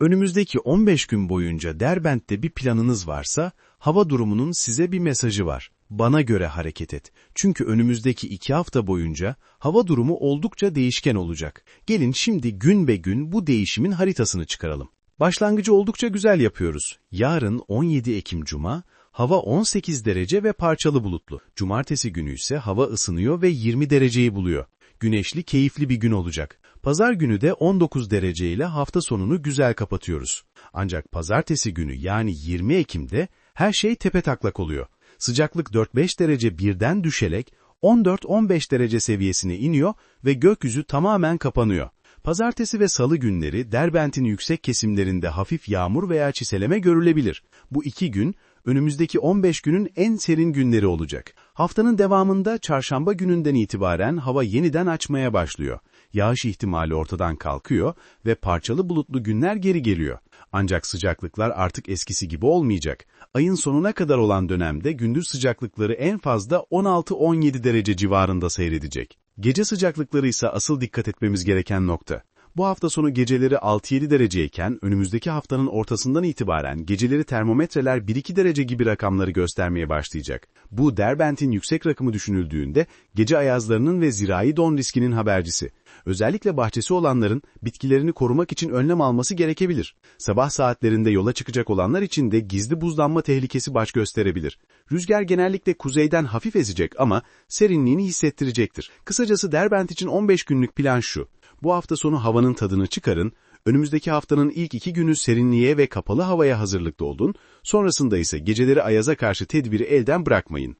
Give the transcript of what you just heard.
Önümüzdeki 15 gün boyunca Derbent'te bir planınız varsa, hava durumunun size bir mesajı var. Bana göre hareket et. Çünkü önümüzdeki iki hafta boyunca hava durumu oldukça değişken olacak. Gelin şimdi gün be gün bu değişimin haritasını çıkaralım. Başlangıcı oldukça güzel yapıyoruz. Yarın 17 Ekim Cuma, hava 18 derece ve parçalı bulutlu. Cumartesi günü ise hava ısınıyor ve 20 dereceyi buluyor. Güneşli, keyifli bir gün olacak. Pazar günü de 19 derece ile hafta sonunu güzel kapatıyoruz. Ancak pazartesi günü yani 20 Ekim'de her şey tepetaklak oluyor. Sıcaklık 4-5 derece birden düşerek 14-15 derece seviyesine iniyor ve gökyüzü tamamen kapanıyor. Pazartesi ve salı günleri Derbent'in yüksek kesimlerinde hafif yağmur veya çiseleme görülebilir. Bu iki gün önümüzdeki 15 günün en serin günleri olacak. Haftanın devamında çarşamba gününden itibaren hava yeniden açmaya başlıyor. Yağış ihtimali ortadan kalkıyor ve parçalı bulutlu günler geri geliyor. Ancak sıcaklıklar artık eskisi gibi olmayacak. Ayın sonuna kadar olan dönemde gündüz sıcaklıkları en fazla 16-17 derece civarında seyredecek. Gece sıcaklıkları ise asıl dikkat etmemiz gereken nokta. Bu hafta sonu geceleri 6-7 dereceyken önümüzdeki haftanın ortasından itibaren geceleri termometreler 1-2 derece gibi rakamları göstermeye başlayacak. Bu Derbent'in yüksek rakımı düşünüldüğünde gece ayazlarının ve zirai don riskinin habercisi. Özellikle bahçesi olanların bitkilerini korumak için önlem alması gerekebilir. Sabah saatlerinde yola çıkacak olanlar için de gizli buzlanma tehlikesi baş gösterebilir. Rüzgar genellikle kuzeyden hafif esecek ama serinliğini hissettirecektir. Kısacası Derbent için 15 günlük plan şu. Bu hafta sonu havanın tadını çıkarın, önümüzdeki haftanın ilk iki günü serinliğe ve kapalı havaya hazırlıklı olun, sonrasında ise geceleri ayaza karşı tedbiri elden bırakmayın.